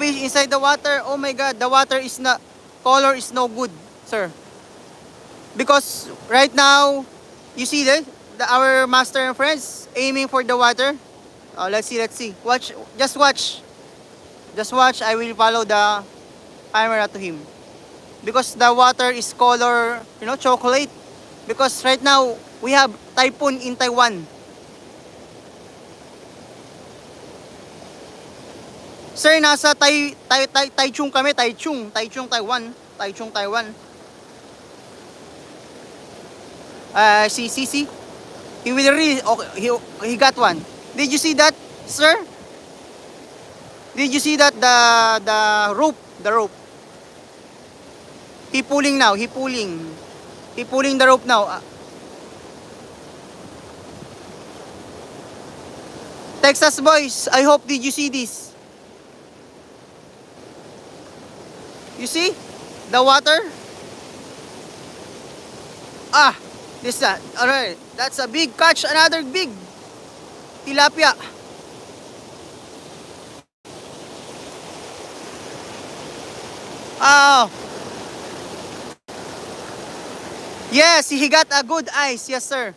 fish inside the water. Oh my god, the water is not color is no good, sir. Because right now, you see the, our master and friends aiming for the water. Oh, let's see, let's see. Watch, just watch. Just watch. I will follow the camera to him. Because the water is color, you know, chocolate. Because right now, we have typhoon in Taiwan. Sir, nasa Tai, Tai, Tai, Taichung kami, Taichung, Taichung, Taiwan. Taichung, Taiwan. Uh, si Sisi, he will really, okay, he, he got one. Did you see that, sir? Did you see that, the, the rope, the rope? He pulling now, he pulling. He pulling the rope now. Ah. Texas boys, I hope did you see this? You see? The water? Ah, this that. Alright, that's a big catch. Another big tilapia. Oh. Yes, he got a good eyes. Yes, sir.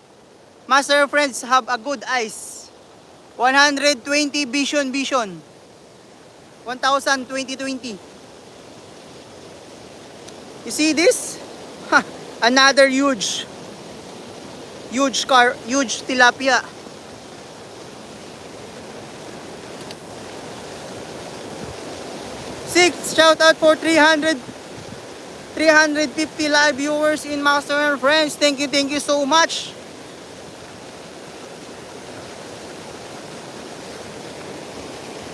Master friends have a good eyes. 120 vision vision. 1000 2020. You see this? Another huge huge car, huge tilapia. Six, shout out for 300 350 live viewers in Master and Friends. Thank you, thank you so much.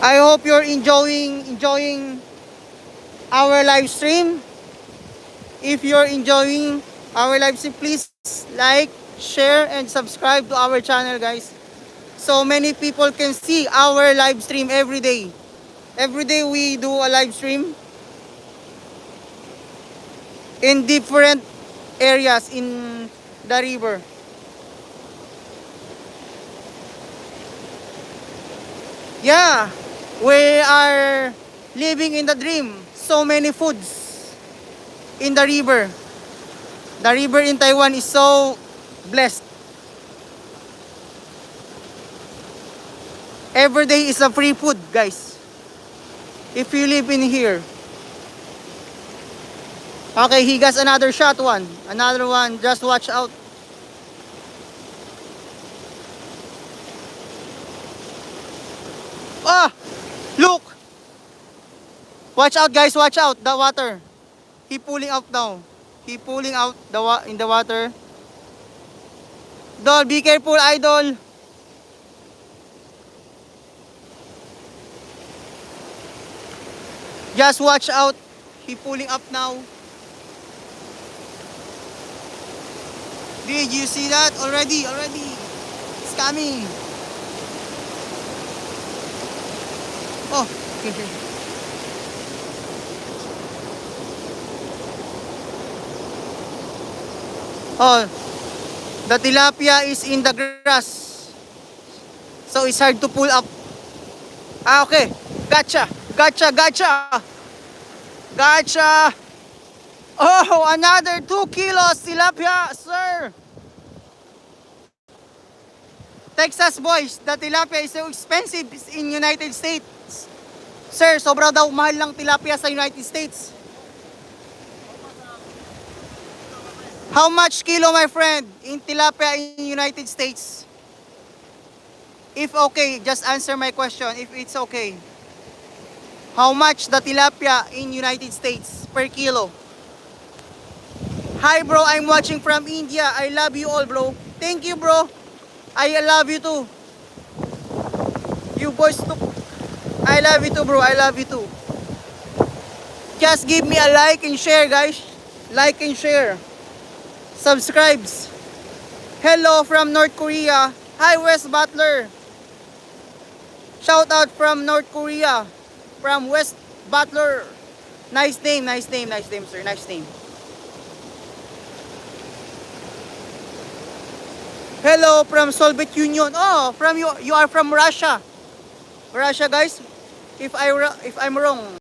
I hope you're enjoying enjoying our live stream. If you're enjoying our live stream, please like, share, and subscribe to our channel, guys. So many people can see our live stream every day. Every day we do a live stream in different areas in the river. Yeah, we are living in the dream. So many foods in the river. The river in Taiwan is so blessed. Every day is a free food, guys. If you live in here. Okay, he got another shot one. Another one. Just watch out. Ah! Look! Watch out guys, watch out. The water. He pulling out now. He pulling out the wa in the water. Idol, be careful, idol. Just watch out. He pulling up now. Did you see that already? Already. It's coming. Oh. oh. The tilapia is in the grass. So it's hard to pull up. Ah, okay. Gotcha. Gotcha, gotcha. Gotcha. Oh, another 2 kilos tilapia, sir. Texas boys, the tilapia is so expensive in United States. Sir, sobra daw mahal lang tilapia sa United States. How much kilo, my friend, in tilapia in United States? If okay, just answer my question if it's okay. How much the tilapia in United States per kilo? Hi bro, I'm watching from India. I love you all bro. Thank you bro. I love you too. You boys too. I love you too bro. I love you too. Just give me a like and share guys. Like and share. Subscribes. Hello from North Korea. Hi West Butler. Shout out from North Korea. From West Butler. Nice name, nice name, nice name sir. Nice name. Hello from Soviet Union. Oh, from you you are from Russia. Russia guys. If I if I'm wrong,